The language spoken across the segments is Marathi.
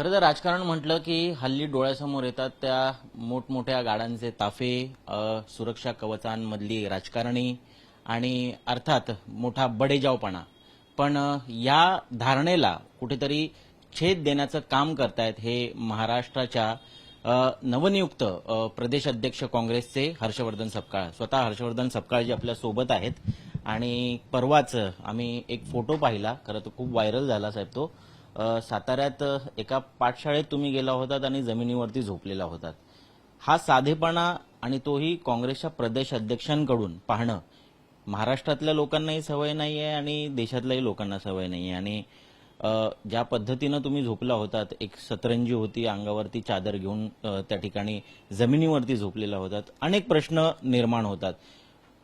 खरं तर राजकारण म्हटलं की हल्ली डोळ्यासमोर येतात त्या मोठमोठ्या गाड्यांचे ताफे सुरक्षा कवचांमधली राजकारणी आणि अर्थात मोठा बडेजावपणा. पण या धारणेला कुठेतरी छेद देण्याचं काम करतायत हे महाराष्ट्राच्या नवनियुक्त प्रदेश अध्यक्ष काँग्रेसचे हर्षवर्धन सपकाळ. स्वतः हर्षवर्धन सपकाळ जे आपल्यासोबत आहेत. आणि परवाच आम्ही एक फोटो पाहिला. खरं तर खूप व्हायरल झाला साहेब तो. साताऱ्यात एका पाठशाळेत तुम्ही गेला होतात आणि जमिनीवरती झोपलेला होतात. हा साधेपणा आणि तोही काँग्रेसच्या प्रदेश अध्यक्षांकडून पाहणं महाराष्ट्रातल्या लोकांनाही सवय नाही आहे आणि देशातल्याही लोकांना सवय नाही आहे आणि ज्या पद्धतीनं तुम्ही झोपला होतात एक सतरंजी होती अंगावरती चादर घेऊन त्या ठिकाणी जमिनीवरती झोपलेला होतात अनेक प्रश्न निर्माण होतात.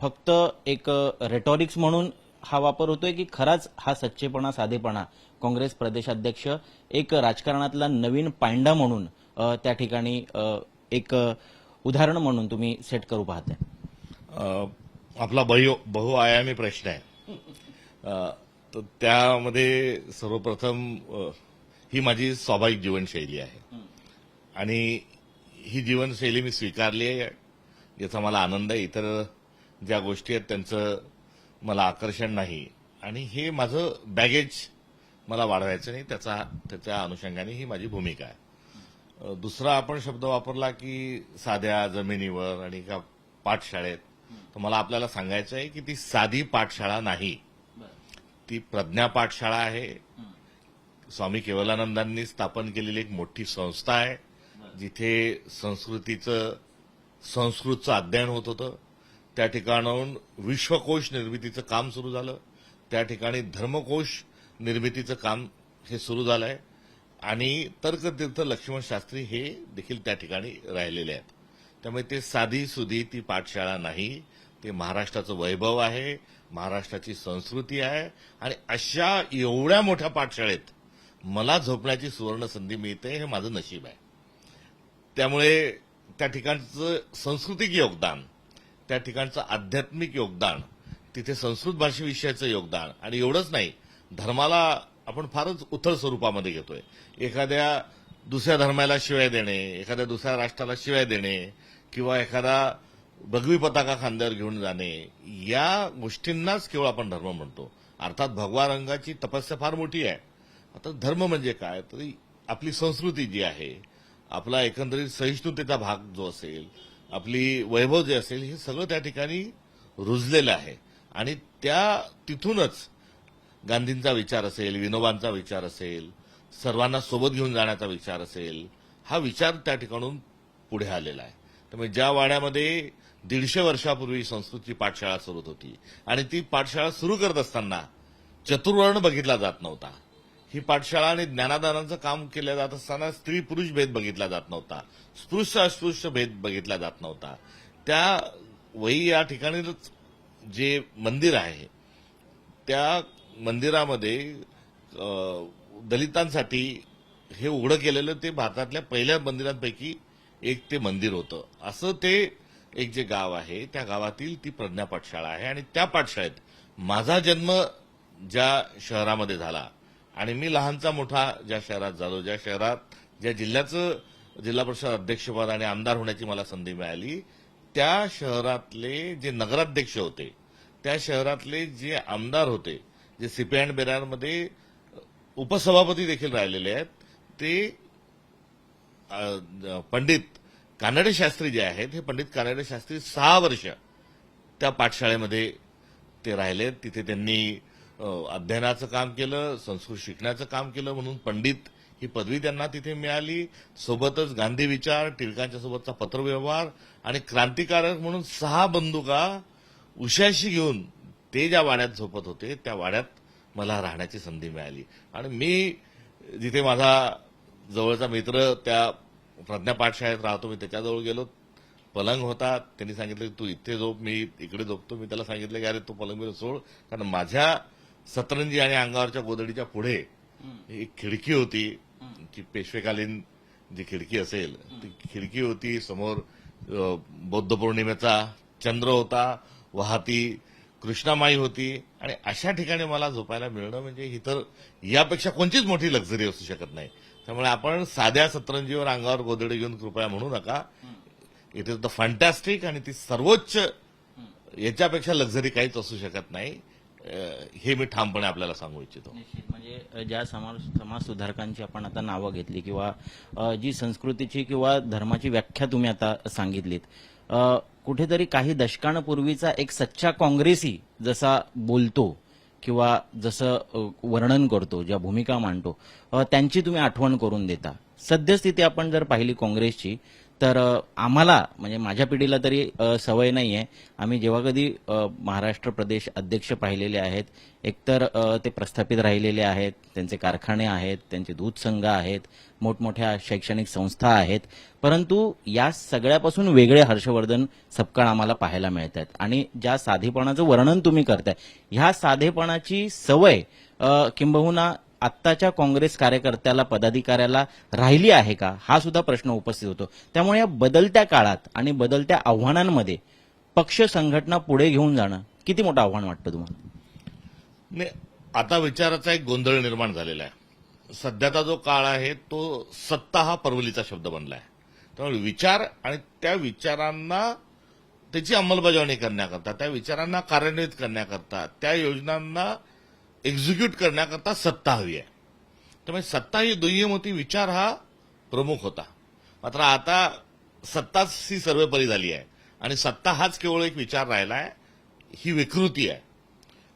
फक्त एक रेटॉरिक्स म्हणून हा वापर होतोय की खराच हा सच्चेपणा साधेपणा. काँग्रेस प्रदेशाध्यक्ष एक राजकारणातला नवीन पांडा म्हणून त्या ठिकाणी एक उदाहरण म्हणून तुम्ही सेट करू पाहताय. आपला बहुआयामी प्रश्न आहे. तर त्यामध्ये सर्वप्रथम ही माझी स्वाभाविक जीवनशैली आहे. आणि ही जीवनशैली मी स्वीकारली आहे याचा मला आनंद आहे. इतर ज्या गोष्टी आहेत त्यांचं मला आकर्षण नाही. आणि हे माझं बॅगेज मला वाढवायचं नाही त्याचा त्याच्या अनुषंगाने ही माझी भूमिका आहे. दुसरा आपण शब्द वापरला की साध्या जमिनीवर आणि का पाठशाळेत तर मला आपल्याला सांगायचं आहे की ती साधी पाठशाळा नाही. ती प्रज्ञा पाठशाळा आहे. स्वामी केवलानंदांनी स्थापन केलेली एक मोठी संस्था आहे जिथे संस्कृतीचं संस्कृतचं अध्ययन होत होतं. त्या ठिकाणाहून विश्वकोश निर्मितीचं काम सुरू झालं. त्या ठिकाणी धर्मकोश निर्मितीचं काम हे सुरू झालं आहे आणि तर्कतीर्थ लक्ष्मण शास्त्री हे देखील त्या ठिकाणी राहिलेले आहेत. त्यामुळे ते साधी सुधी ती पाठशाळा नाही. ते महाराष्ट्राचं वैभव आहे महाराष्ट्राची संस्कृती आहे. आणि अशा एवढ्या मोठ्या पाठशाळेत मला झोपण्याची सुवर्ण संधी मिळते हे माझं नशीब आहे. त्यामुळे त्या ठिकाणचं सांस्कृतिक योगदान त्या ठिकाणचं आध्यात्मिक योगदान तिथे संस्कृत भाषेविषयाचं योगदान आणि एवढंच नाही धर्माला आपण फारच उथळ स्वरूपामध्ये घेतोय. एखाद्या दुसऱ्या धर्माला शिवाय देणे एखाद्या दुसऱ्या राष्ट्राला शिवाय देणे किंवा एखादा भगवी पताका खांद्यावर घेऊन जाणे या गोष्टींनाच केवळ आपण धर्म म्हणतो. अर्थात भगवा रंगाची तपस्या फार मोठी आहे. आता धर्म म्हणजे काय? तर आपली संस्कृती जी आहे आपला एकंदरीत सहिष्णुतेचा भाग जो असेल आपली वैभव जे असेल हे सगळं त्या ठिकाणी रुजलेलं आहे. आणि त्या तिथूनच गांधींचा विचार असेल विनोबांचा विचार असेल सर्वांना सोबत घेऊन जाण्याचा विचार असेल हा विचार त्या ठिकाणून पुढे आलेला आहे. त्यामुळे ज्या वाड्यामध्ये दीडशे वर्षापूर्वी संस्कृतची पाठशाळा सुरू होती आणि ती पाठशाळा सुरू करत असताना चतुर्वर्ण बघितला जात नव्हता. ही पाठशाळा आणि ज्ञानादानाचं काम केलं जात असताना स्त्री पुरुष भेद बघितला जात नव्हता. स्पृश्य अस्पृश्य भेद बघितला जात नव्हता. त्या वही या ठिकाणी जे मंदिर आहे त्या मंदिरामध्ये दलितांसाठी हे उघडं केलेलं ते भारतातल्या पहिल्या मंदिरांपैकी एक ते मंदिर होतं. असं ते एक जे गाव आहे त्या गावातील ती प्रज्ञा पाठशाळा आहे आणि त्या पाठशाळेत माझा जन्म ज्या शहरामध्ये झाला आणि मी लहानचा मोठा ज्या शहरात झालो ज्या शहरात ज्या जिल्ह्याचं जिल्हा परिषद अध्यक्षपद आणि आमदार होण्याची मला संधी मिळाली त्या शहरातले जे नगराध्यक्ष होते त्या शहरातले जे आमदार होते जे सीपी अँड बेरारमध्ये उपसभापती देखील राहिलेले आहेत ते पंडित कानडे शास्त्री जे आहेत हे पंडित कानडे शास्त्री सहा वर्ष त्या पाठशाळेमध्ये ते राहिले. तिथे त्यांनी अध्ययनाचं काम केलं संस्कृत शिकण्याचं काम केलं म्हणून पंडित ही पदवी त्यांना तिथे मिळाली. सोबतच गांधी विचार टिळकांच्या सोबतचा पत्रव्यवहार आणि क्रांतिकारक म्हणून सहा बंदुका उशाशी घेऊन ते ज्या वाड्यात झोपत होते त्या वाड्यात मला राहण्याची संधी मिळाली. आणि मी जिथे माझा जवळचा मित्र त्या प्रज्ञा पाठशाळेत राहतो मी त्याच्याजवळ गेलो. पलंग होता. त्यांनी सांगितलं की तू इथे झोप मी इकडे झोपतो. मी त्याला सांगितलं की अरे तू पलंग मी सोड. कारण माझ्या सतरंजी आणि अंगावरच्या गोदडीच्या पुढे एक खिडकी होती की पेशवेकालीन जी खिडकी असेल ती खिडकी होती समोर बौद्ध पौर्णिमेचा चंद्र होता वाहती कृष्णामाई होती आणि अशा ठिकाणी मला झोपायला मिळणं म्हणजे ही तर यापेक्षा कोणतीच मोठी लक्झरी असू शकत नाही. त्यामुळे आपण साध्या सतरंजीवर अंगावर गोदडे घेऊन कृपया म्हणू नका. इट इज द फंटॅस्टिक आणि ती सर्वोच्च याच्यापेक्षा लक्झरी काहीच असू शकत नाही. हे मी ठामपणे आपल्याला सांगू इच्छितो. म्हणजे ज्या समाज समाज सुधारकांची आपण आता नावं घेतली किंवा जी संस्कृतीची किंवा धर्माची व्याख्या तुम्ही आता सांगितलीत कुठेतरी काही दशकांपूर्वीचा एक सच्चा काँग्रेसी जसा बोलतो किंवा जसं वर्णन करतो ज्या भूमिका मांडतो त्यांची तुम्ही आठवण करून देता. सद्यस्थिती आपण जर पाहिली काँग्रेसची तर आम्हाला म्हणजे माझ्या पिढीला तरी सवय नाही आहे आम्ही जेव्हा कधी महाराष्ट्र प्रदेश अध्यक्ष पाहिलेले आहेत एकतर ते प्रस्थापित राहिलेले आहेत त्यांचे कारखाने आहेत त्यांचे दूध संघ आहेत मोठमोठ्या शैक्षणिक संस्था आहेत परंतु या सगळ्यापासून वेगळे हर्षवर्धन सपकाळ आम्हाला पाहायला मिळत आहेत आणि ज्या साधेपणाचं वर्णन तुम्ही करताय ह्या साधेपणाची सवय किंबहुना आत्ताच्या काँग्रेस कार्यकर्त्याला पदाधिकाऱ्याला राहिली आहे का? हा सुद्धा प्रश्न उपस्थित होतो. त्यामुळे या बदलत्या काळात आणि बदलत्या आव्हानांमध्ये पक्ष संघटना पुढे घेऊन जाणं किती मोठं आव्हान वाटतं तुम्हाला? आता विचाराचा एक गोंधळ निर्माण झालेला आहे. सध्याचा जो काळ आहे तो सत्ता हा परवलीचा शब्द बनला आहे त्यामुळे विचार आणि त्या विचारांना त्याची अंमलबजावणी करण्याकरता त्या विचारांना कार्यान्वित करण्याकरता त्या योजनांना एक्झिक्यूट करण्याकरता सत्ता हवी आहे. त्यामुळे सत्ता ही दुय्यम होती विचार हा प्रमुख होता. मात्र आता सत्ताच ही सर्वपरी झाली आहे. आणि सत्ता हाच केवळ एक विचार राहिला आहे. ही विकृती आहे.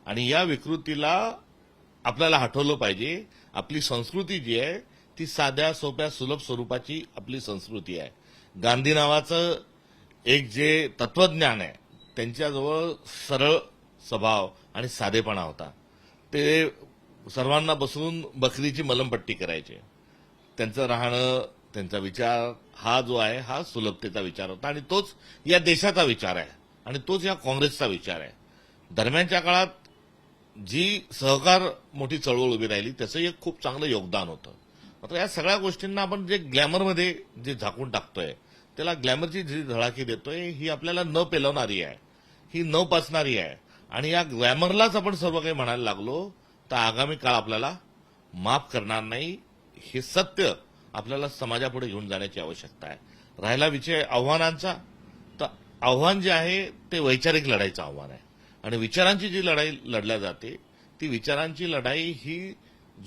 आणि या विकृतीला आपल्याला हटवलं पाहिजे. आपली संस्कृती जी आहे ती साध्या सोप्या सुलभ स्वरूपाची आपली संस्कृती आहे. गांधी नावाचं एक जे तत्वज्ञान आहे त्यांच्याजवळ सरळ स्वभाव आणि साधेपणा होता. ते सर्वांना बसून बकरीची मलमपट्टी करायचे. त्यांचं राहणं त्यांचा विचार हा जो आहे हा सुलभतेचा विचार होता आणि तोच या देशाचा विचार आहे आणि तोच या काँग्रेसचा विचार आहे. दरम्यानच्या काळात जी सहकार मोठी चळवळ उभी राहिली त्याचं एक खूप चांगलं योगदान होतं. मात्र या सगळ्या गोष्टींना आपण जे ग्लॅमरमध्ये जे झाकून टाकतोय त्याला ग्लॅमरची जी धडाकी देतोय ही आपल्याला न पेलवणारी आहे. ही न पचणारी आहे. आणि या ग्लॅमरलाच आपण सर्व काही म्हणायला लागलो तर आगामी काळ आपल्याला माफ करणार नाही. हे सत्य आपल्याला समाजापुढे घेऊन जाण्याची आवश्यकता आहे. राहिला विषय आव्हानांचा तर आव्हान जे आहे ते वैचारिक लढाईचं आव्हान आहे. आणि विचारांची जी लढाई लढल्या जाते ती विचारांची लढाई ही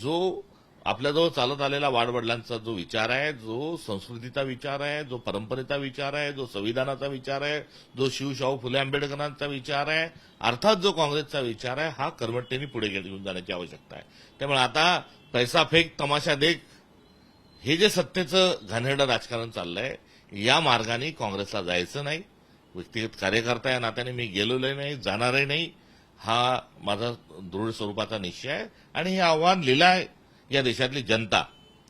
जो आपल्याजवळ चालत आलेला वाडवडिलांचा जो विचार आहे जो संस्कृतीचा विचार आहे जो परंपरेचा विचार आहे जो संविधानाचा विचार आहे जो शिवशाहू फुले आंबेडकरांचा विचार आहे अर्थात जो काँग्रेसचा विचार आहे हा कर्मठतेने पुढे घेऊन जाण्याची आवश्यकता आहे. त्यामुळे आता पैसा फेक तमाशा देख हे जे सत्तेचं घाणेरडं राजकारण चाललंय या मार्गाने काँग्रेसला जायचं नाही. व्यक्तिगत कार्यकर्ता या नात्याने मी गेलेलो नाही जाणारही नाही. हा माझा दृढ स्वरूपाचा निश्चय आहे आणि हे आव्हान लिहिलं आहे. या देशातली जनता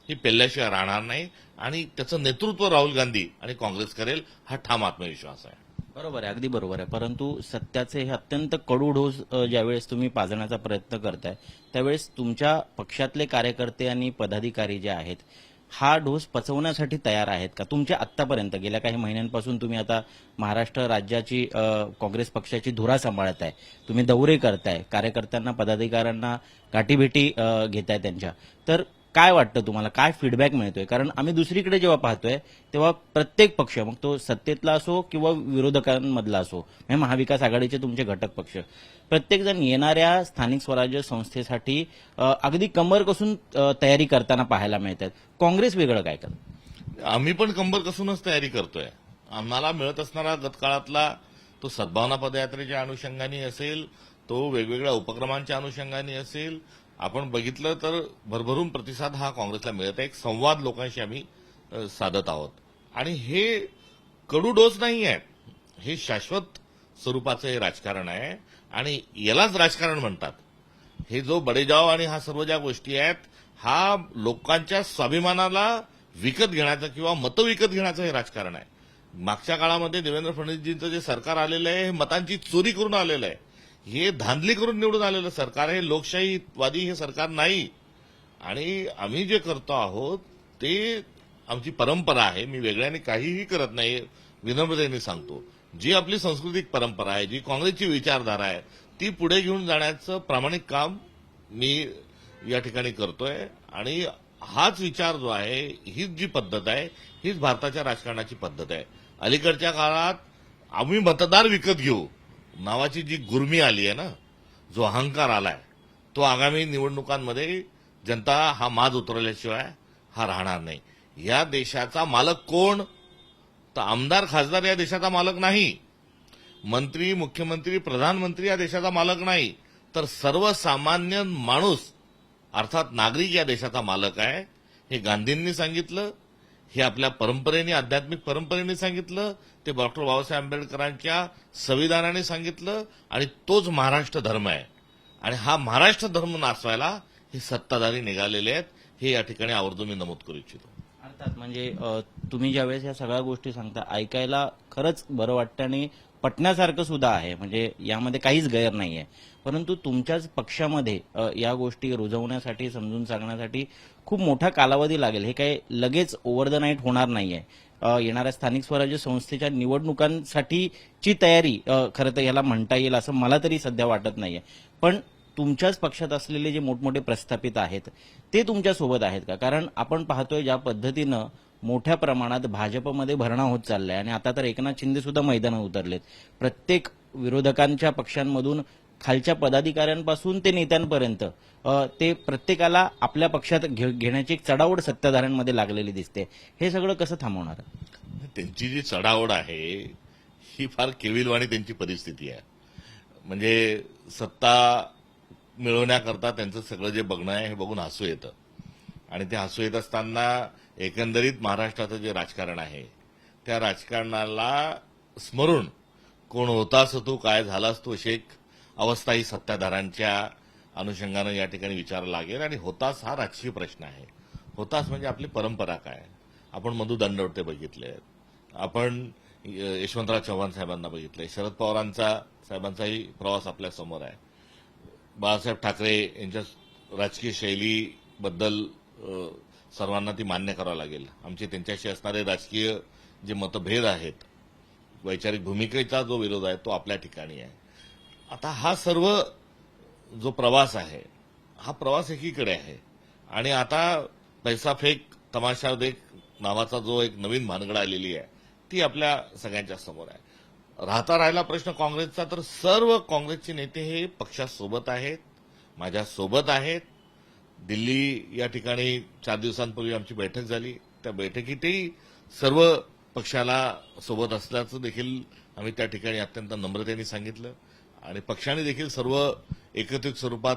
ही पेल्ल्याशिवाय राहणार नाही आणि त्याचं नेतृत्व राहुल गांधी आणि काँग्रेस करेल हा ठाम आत्मविश्वास आहे. बरोबर आहे अगदी बरोबर आहे. परंतु सत्याचे हे अत्यंत कडू ढोस ज्यावेळेस तुम्ही पाजण्याचा प्रयत्न करताय त्यावेळेस तुमच्या पक्षातले कार्यकर्ते आणि पदाधिकारी जे आहेत हा डोस पचवण्यासाठी तयार आहेत का? तुमच्या आत्तापर्यंत गेल्या काही महिन्यांपासून तुम्ही आता महाराष्ट्र राज्याची काँग्रेस पक्षाची धुरा सांभाळत आहे तुम्ही दौरे करताय. कार्यकर्त्यांना पदाधिकाऱ्यांना गाठीभेटी घेताय त्यांच्या. तर काय वाटतं तुम्हाला? काय फीडबॅक मिळतोय? कारण आम्ही दुसरीकडे जेव्हा पाहतोय तेव्हा प्रत्येक पक्ष मग तो सत्तेतला असो किंवा विरोधकांमधला असो म्हणजे महाविकास आघाडीचे तुमचे घटक पक्ष प्रत्येकजण येणाऱ्या स्थानिक स्वराज्य संस्थेसाठी अगदी कमर कसून तयारी करताना पाहायला मिळतात. काँग्रेस वेगळं काय करत? आम्ही पण कंबर कसूनच तयारी करतोय. आम्हाला मिळत असणारा गतकाळातला तो सद्भावना पदयात्रेच्या अनुषंगाने असेल तो वेगवेगळ्या उपक्रमांच्या अनुषंगाने असेल आपण बघितलं तर भरभरून प्रतिसाद हा काँग्रेसला मिळत आहे. एक संवाद लोकांशी आम्ही साधत आहोत. आणि हे कडू डोस नाही आहे. हे शाश्वत स्वरूपाचं हे राजकारण आहे. आणि यालाच राजकारण म्हणतात. हे जो बडेजाव आणि हा सर्व ज्या गोष्टी आहेत हा लोकांच्या स्वाभिमानाला विकत घेण्याचं किंवा मतं विकत घेण्याचं हे राजकारण आहे. मागच्या काळामध्ये देवेंद्र फडणवीसजींचं जे सरकार आलेलं आहे हे मतांची चोरी करून आलेलं आहे. हे धांदली करून निवडून आलेलं सरकार हे लोकशाहीवादी हे सरकार नाही. आणि आम्ही जे करतो आहोत ते आमची परंपरा आहे. मी वेगळ्याने काहीही करत नाही विनम्रतेने सांगतो. जी आपली सांस्कृतिक परंपरा आहे जी काँग्रेसची विचारधारा आहे ती पुढे घेऊन जाण्याचं प्रामाणिक काम मी या ठिकाणी करतोय. आणि हाच विचार जो आहे हीच जी पद्धत आहे हीच भारताच्या राजकारणाची पद्धत आहे. अलीकडच्या काळात आम्ही मतदार विकत घेऊ. नावाची जी गुर्मी आली आहे ना जो अहंकार आलाय तो आगामी निवडणुकांमध्ये जनता हा माज उतरवल्याशिवाय हा राहणार नाही. या देशाचा मालक कोण? तर आमदार खासदार या देशाचा मालक नाही. मंत्री मुख्यमंत्री प्रधानमंत्री या देशाचा मालक नाही. तर सर्वसामान्य माणूस अर्थात नागरिक या देशाचा मालक आहे हे गांधींनी सांगितलं. हे आपल्या परंपरेने आध्यात्मिक परंपरेने सांगितलं ते डॉक्टर बाबासाहेब आंबेडकरांच्या संविधानाने सांगितलं आणि तोच महाराष्ट्र धर्म आहे. आणि हा महाराष्ट्र धर्म नाचवायला हे सत्ताधारी निघालेले आहेत हे या ठिकाणी आवर्जून मी नमूद करू इच्छितो. अर्थात म्हणजे तुम्ही ज्यावेळेस या सगळ्या गोष्टी सांगता ऐकायला खरंच बरं वाटतं आणि पटण्यासारखं सुद्धा आहे. म्हणजे यामध्ये काहीच गैर नाही आहे परंतु तुमच्याच पक्षामध्ये या गोष्टी रुजवण्यासाठी समजून सांगण्यासाठी खूप मोठा कालावधी लागेल. हे काही लगेच ओव्हर द नाईट होणार नाहीये. आहे येणाऱ्या स्थानिक स्वराज्य संस्थेच्या निवडणुकांसाठीची तयारी खरं तर याला म्हणता येईल असं मला तरी सध्या वाटत नाहीये. पण तुमच्याच पक्षात असलेले जे मोठमोठे प्रस्थापित आहेत ते तुमच्यासोबत आहेत का? कारण आपण पाहतोय ज्या पद्धतीनं मोठ्या प्रमाणात भाजपमध्ये भरणा होत चाललाय आणि आता तर एकनाथ शिंदे सुद्धा मैदानात उतरलेत. प्रत्येक विरोधकांच्या पक्षांमधून खालच्या पदाधिकाऱ्यांपासून ते नेत्यांपर्यंत ते प्रत्येकाला आपल्या पक्षात घे- घेण्याची एक चढावड सत्ताधाऱ्यांमध्ये लागलेली दिसते. हे सगळं कसं थांबवणार? त्यांची जी चढावड आहे ही फार केविलवाणी त्यांची परिस्थिती आहे. म्हणजे सत्ता मिळवण्याकरता त्यांचं सगळं जे बघणं आहे हे बघून हसू येतं. आणि ते हसू येत असताना एकंदरीत महाराष्ट्राचं जे राजकारण आहे त्या राजकारणाला स्मरून कोण होतास तू काय झालास तू शेख अवस्था ही सत्ताधारांच्या अनुषंगानं या ठिकाणी विचारायला लागेल. आणि होतास हा राजकीय प्रश्न आहे. होतास म्हणजे आपली परंपरा काय? आपण मधु दंडवते बघितले. आपण यशवंतराव चव्हाण साहेबांना बघितले. शरद पवारांचा साहेबांचाही प्रवास आपल्यासमोर आहे. बाळासाहेब ठाकरे यांच्या राजकीय शैलीबद्दल सर्वांना ती मान्य करावं लागेल. आमचे त्यांच्याशी असणारे राजकीय जे मतभेद आहेत वैचारिक भूमिकेचा जो विरोध आहे तो आपल्या ठिकाणी आहे. आता हा सर्व जो प्रवास आहे हा प्रवास एकीकडे आहे. आणि आता पैसा फेक तमाशा देख नावाचा जो एक नवीन भानगड आलेली आहे ती आपल्या सगळ्यांच्या समोर आहे. राहता राहिला प्रश्न काँग्रेसचा तर सर्व काँग्रेसचे नेते हे पक्षासोबत आहेत माझ्यासोबत आहेत. दिल्ली या ठिकाणी चार दिवसांपूर्वी आमची बैठक झाली. त्या बैठकीतही सर्व पक्षाला सोबत असल्याचं देखील आम्ही त्या ठिकाणी अत्यंत नम्रतेने सांगितलं. आणि पक्षाने देखील सर्व एकत्रित स्वरूपात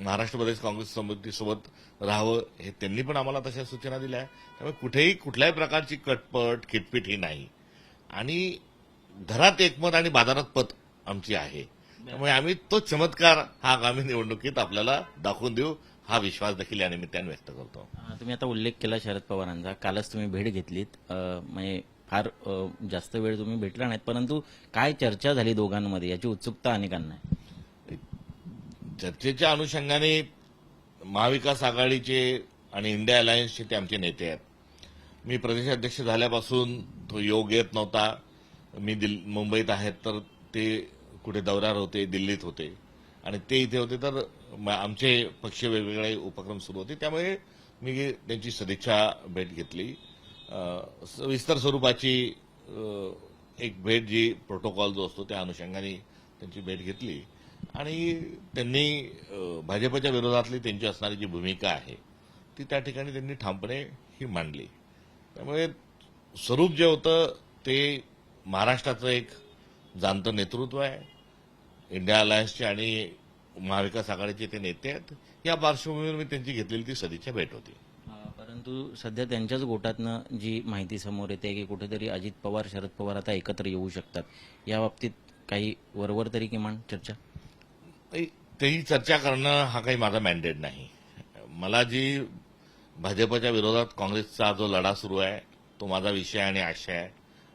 महाराष्ट्र प्रदेश काँग्रेस समितीसोबत राहावं हे त्यांनी पण आम्हाला तशा सूचना दिल्या. त्यामुळे कुठेही कुठल्याही प्रकारची कटपट किटपिट ही नाही. आणि घरात एकमत आणि बाजारात पत आमची आहे. त्यामुळे आम्ही तो चमत्कार हा आगामी निवडणुकीत आपल्याला दाखवून देऊ हा विश्वास देखील या निमित्ताने व्यक्त करतो. तुम्ही आता उल्लेख केला शरद पवारांचा. कालच तुम्ही भेट घेतलीत. म्हणजे फार जास्त वेळ तुम्ही भेटला नाहीत परंतु काय चर्चा झाली दोघांमध्ये? याची उत्सुकता अनेकांना चर्चेच्या अनुषंगाने महाविकास आघाडीचे आणि इंडिया अलायन्सचे ते आमचे नेते आहेत. मी प्रदेशाध्यक्ष झाल्यापासून तो योग येत नव्हता. मी दिल मुंबईत आहेत तर ते कुठे दौऱ्यावर होते दिल्लीत होते. आणि ते इथे होते तर म- आमचे पक्ष वेगवेगळे उपक्रम सुरू होते. त्यामुळे मी त्यांची सदिच्छा भेट घेतली. अ, स्वरूपाची एक भेट जी प्रोटोकॉल जो असतो त्या अनुषंगाने त्यांची भेट घेतली. आणि त्यांनी भाजपच्या विरोधातली त्यांची असणारी जी भूमिका आहे ती त्या ठिकाणी त्यांनी ठामपणे ही मांडली. त्यामुळे स्वरूप जे होतं ते महाराष्ट्राचं एक जाणतं नेतृत्व आहे. इंडिया अलायन्सचे आणि महाविकास आघाडीचे ते नेते आहेत. या पार्श्वभूमीवर मी त्यांची घेतलेली ती सदिच्छा भेट होती. परंतु सध्या त्यांच्याच गोटातनं जी माहिती समोर येते की कुठेतरी अजित पवार शरद पवार आता एकत्र येऊ शकतात. या बाबतीत काही वरवर तरी किमान चर्चा? तेही चर्चा करणं हा काही माझा मॅन्डेट नाही. मला जी भाजपच्या विरोधात काँग्रेसचा जो लढा सुरू आहे तो माझा विषय आणि आशय आहे.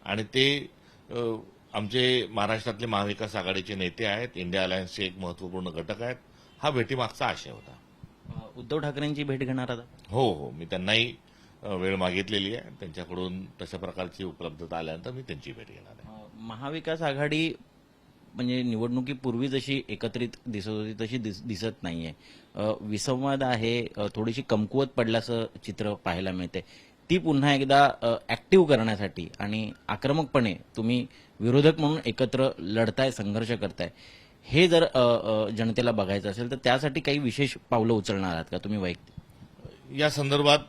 आणि ते आमचे महाराष्ट्रातले महाविकास आघाडीचे नेते आहेत. इंडिया अलायन्सचे एक महत्त्वपूर्ण घटक आहेत. हा भेटीमागचा आशय होता. उद्धव ठाकरेंची भेट घेणार आता? हो हो. मी त्यांनाही वेळ मागितलेली आहे. त्यांच्याकडून तशा प्रकारची उपलब्धता आल्यानंतर मी त्यांची भेट घेणार आहे. महाविकास आघाडी म्हणजे निवडणुकीपूर्वी जशी एकत्रित दिसत होती तशी दिस- दिसत नाहीये. विसंवाद आहे. थोडीशी कमकुवत पडल्याचं चित्र पाहायला मिळते. ती पुन्हा एकदा ऍक्टिव्ह करण्यासाठी आणि आक्रमकपणे तुम्ही विरोधक म्हणून एकत्र लढताय संघर्ष करताय हे जर जनतेला बघायचं असेल तर त्यासाठी काही विशेष पावलं उचलणार आहात का तुम्ही वैयक्तिक? या संदर्भात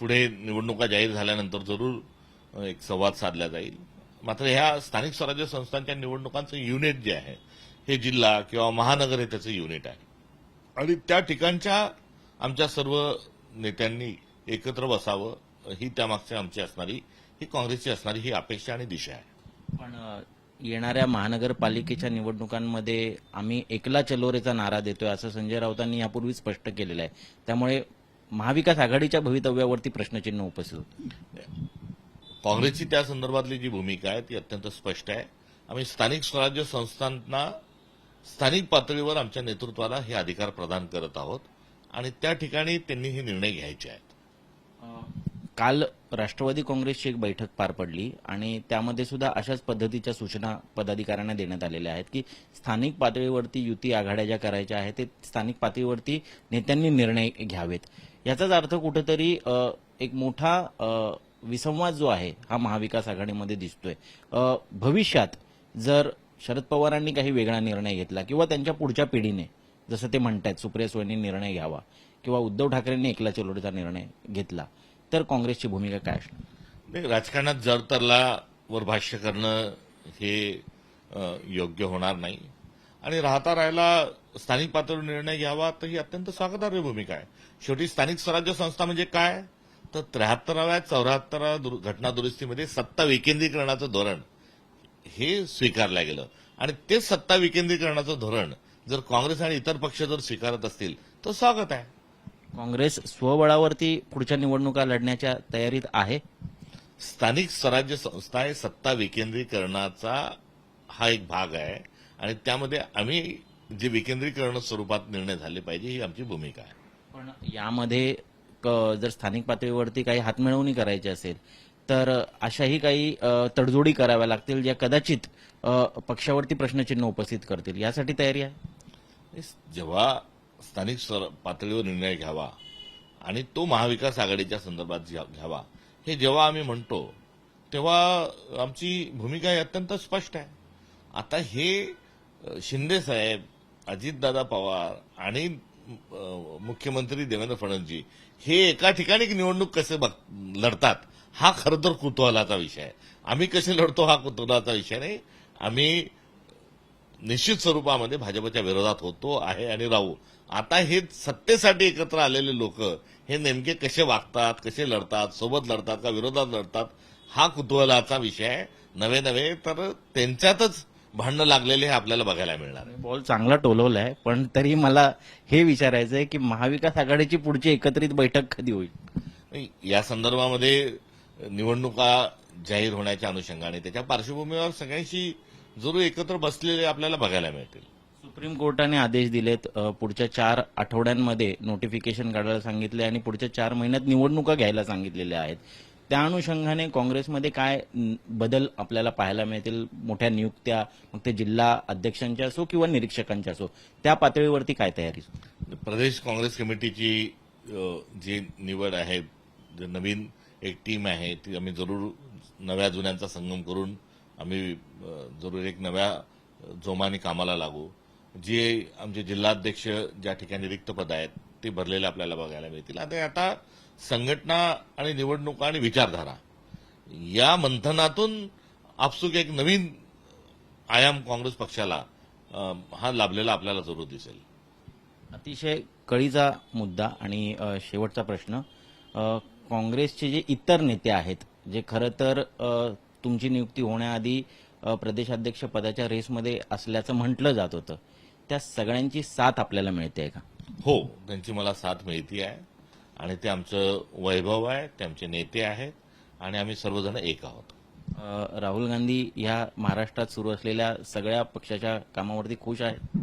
पुढे निवडणुका जाहीर झाल्यानंतर जरूर एक संवाद साधला जाईल. मात्र ह्या स्थानिक स्वराज्य संस्थांच्या निवडणुकांचं युनिट जे आहे हे जिल्हा किंवा महानगर हे त्याचं युनिट आहे. आणि त्या ठिकाणच्या आमच्या सर्व नेत्यांनी एकत्र बसावं ही त्यामागची आमची असणारी ही काँग्रेसची असणारी ही अपेक्षा आणि दिशा आहे. पण येणाऱ्या महानगरपालिकेच्या निवडणुकांमध्ये आम्ही एकला चलोरेचा नारा देतोय असं संजय राऊतांनी यापूर्वी स्पष्ट केलेलं आहे. त्यामुळे महाविकास आघाडीच्या भवितव्यावरती प्रश्नचिन्ह उपस्थित होतं. काँग्रेसची त्या संदर्भातली जी भूमिका आहे ती अत्यंत स्पष्ट आहे. आम्ही स्थानिक स्वराज्य संस्थांना स्थानिक पातळीवर आमच्या नेतृत्वाला हे अधिकार प्रदान करत आहोत आणि त्या ठिकाणी त्यांनी हे निर्णय घ्यायचे आहेत. काल राष्ट्रवादी काँग्रेसची एक बैठक पार पडली आणि त्यामध्ये सुद्धा अशाच पद्धतीच्या सूचना पदाधिकाऱ्यांना देण्यात आलेल्या आहेत की स्थानिक पातळीवरती युती आघाड्या ज्या करायच्या आहेत ते स्थानिक पातळीवरती नेत्यांनी निर्णय घ्यावेत. याचाच अर्थ कुठेतरी एक मोठा विसंवाद जो आहे हा महाविकास आघाडीमध्ये दिसतोय. भविष्यात जर शरद पवारांनी काही वेगळा निर्णय घेतला किंवा त्यांच्या पुढच्या पिढीने जसं ते म्हणतात सुप्रिया सुळेंनी निर्णय घ्यावा किंवा उद्धव ठाकरेंनी एकला चलोडीचा निर्णय घेतला तर काँग्रेसची भूमिका काय असणार? राजकारणात जर तरला वर भाष्य करणं हे योग्य होणार नाही. आणि राहता राहायला स्थानिक पातळीवर निर्णय घ्यावा तर ही अत्यंत स्वागतार्ह भूमिका आहे. शेवटी स्थानिक स्वराज्य संस्था म्हणजे काय? तर त्र्याहत्तराव्या चौऱ्याहत्तराव्या घटना दुरुस्तीमध्ये सत्ता विकेंद्रीकरणाचं धोरण हे स्वीकारलं गेलं. आणि ते सत्ता विकेंद्रीकरणाचं धोरण जर काँग्रेस आणि इतर पक्ष जर स्वीकारत असतील तर स्वागत आहे. काँग्रेस स्वबळावरती पुढच्या निवडणुका लढण्याच्या तयारीत आहे. स्थानिक स्वराज्य संस्था हे सत्ता विकेंद्रीकरणाचा हा एक भाग आहे. आणि त्यामध्ये आम्ही जे विकेंद्रीकरण स्वरूपात निर्णय झाले पाहिजे ही आमची भूमिका आहे. पण यामध्ये जर स्थानिक पातळीवरती काही हातमिळवणी करायची असेल तर अशाही काही तडजोडी कराव्या लागतील ज्या कदाचित पक्षावरती प्रश्नचिन्ह उपस्थित करतील. यासाठी तयारी आहे? जेव्हा स्थानिक स्वर- पातळीवर निर्णय घ्यावा आणि तो महाविकास आघाडीच्या संदर्भात घ्या- घ्यावा. हे जेव्हा आम्ही म्हणतो तेव्हा आमची भूमिका ही अत्यंत स्पष्ट आहे. आता हे शिंदे साहेब अजितदादा पवार आणि मुख्यमंत्री देवेंद्र फडणवीस हे एका ठिकाणी निवडणूक कसे बघ- लढतात हा खरं तर कुतूहलाचा विषय आहे. आम्ही कसे लढतो हा कुतूहलाचा विषय नाही. आम्ही निश्चित स्वरूपामध्ये भाजपच्या विरोधात होतो आहे आणि राहू. आता हे सत्तेसाठी एकत्र आलेले लोक हे नेमके कसे वागतात कसे लढतात सोबत लढतात का विरोधात लढतात हा कुतूहलाचा विषय आहे. नवे नवे तर त्यांच्यातच भांडणं लागलेले हे आपल्याला बघायला मिळणार आहे. बॉल चांगला टोलवलाय पण तरी मला हे विचारायचं आहे की महाविकास आघाडीची पुढची एकत्रित बैठक कधी होईल? या संदर्भामध्ये निवडणुका जाहीर होण्याच्या अनुषंगाने त्याच्या पार्श्वभूमीवर सगळ्यांशी जरूर एकत्र बसलेले आपल्याला बघायला मिळतील. सुप्रीम कोर्टाने आदेश दिलेत पुढच्या चार आठवड्यांमध्ये नोटिफिकेशन काढायला सांगितले आणि पुढच्या चार महिन्यात निवडणुका घ्यायला सांगितलेल्या आहेत. त्या अनुषंगाने काँग्रेसमध्ये काय बदल आपल्याला पाहायला मिळतील? मोठ्या नियुक्त्या मग ते जिल्हा अध्यक्षांच्या असो किंवा निरीक्षकांच्या असो त्या पातळीवरती काय तयारी? प्रदेश काँग्रेस कमिटीची जी निवड आहे नवीन एक टीम आहे ती आम्ही जरूर नव्या जुन्यांचा संगम करून आम्ही जरूर एक नव्या जोमाने कामाला लागू. जे आमचे जिल्हाध्यक्ष ज्या ठिकाणी रिक्त पद आहेत ते भरलेले आपल्याला बघायला मिळतील. आता आता संघटना आणि निवडणुका आणि विचारधारा या मंथनातून आपसूक एक नवीन आयाम काँग्रेस पक्षाला हा लाभलेला आपल्याला जरूर दिसेल. अतिशय कळीचा मुद्दा आणि शेवटचा प्रश्न. काँग्रेसचे जे इतर नेते आहेत जे खरं तर तुमची नियुक्ती होण्याआधी प्रदेशाध्यक्ष पदाच्या रेसमध्ये असल्याचं म्हटलं जात होतं त्या सगळ्यांची साथ आपल्याला मिळते का? हो त्यांची मला साथ मिळती आहे आणि ते आमचं वैभव आहे ते आमचे नेते आहेत आणि आम्ही सर्वजण एक आहोत. राहुल गांधी ह्या महाराष्ट्रात सुरू असलेल्या सगळ्या पक्षाच्या कामावरती खुश आहेत?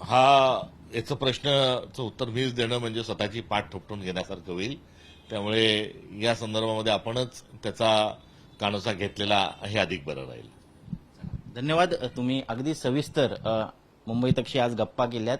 हा याचं प्रश्नाचं उत्तर मीच देणं म्हणजे स्वतःची पाठ थोपटून घेण्यासारखं होईल. त्यामुळे या संदर्भामध्ये आपणच त्याचा कानोसा घेतलेला हे अधिक बरं राहील. धन्यवाद. तुम्ही अगदी सविस्तर मुंबई तक्षी आज गप्पा केल्यात.